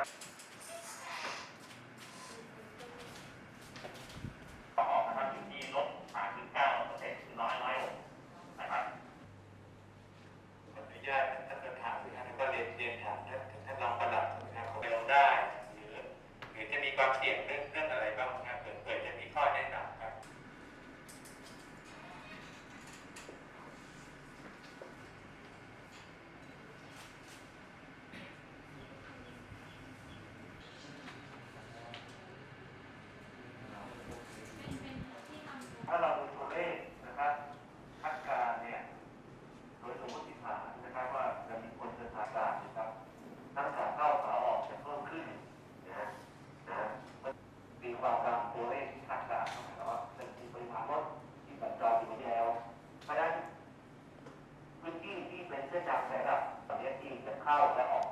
Yeah. เข้าและออก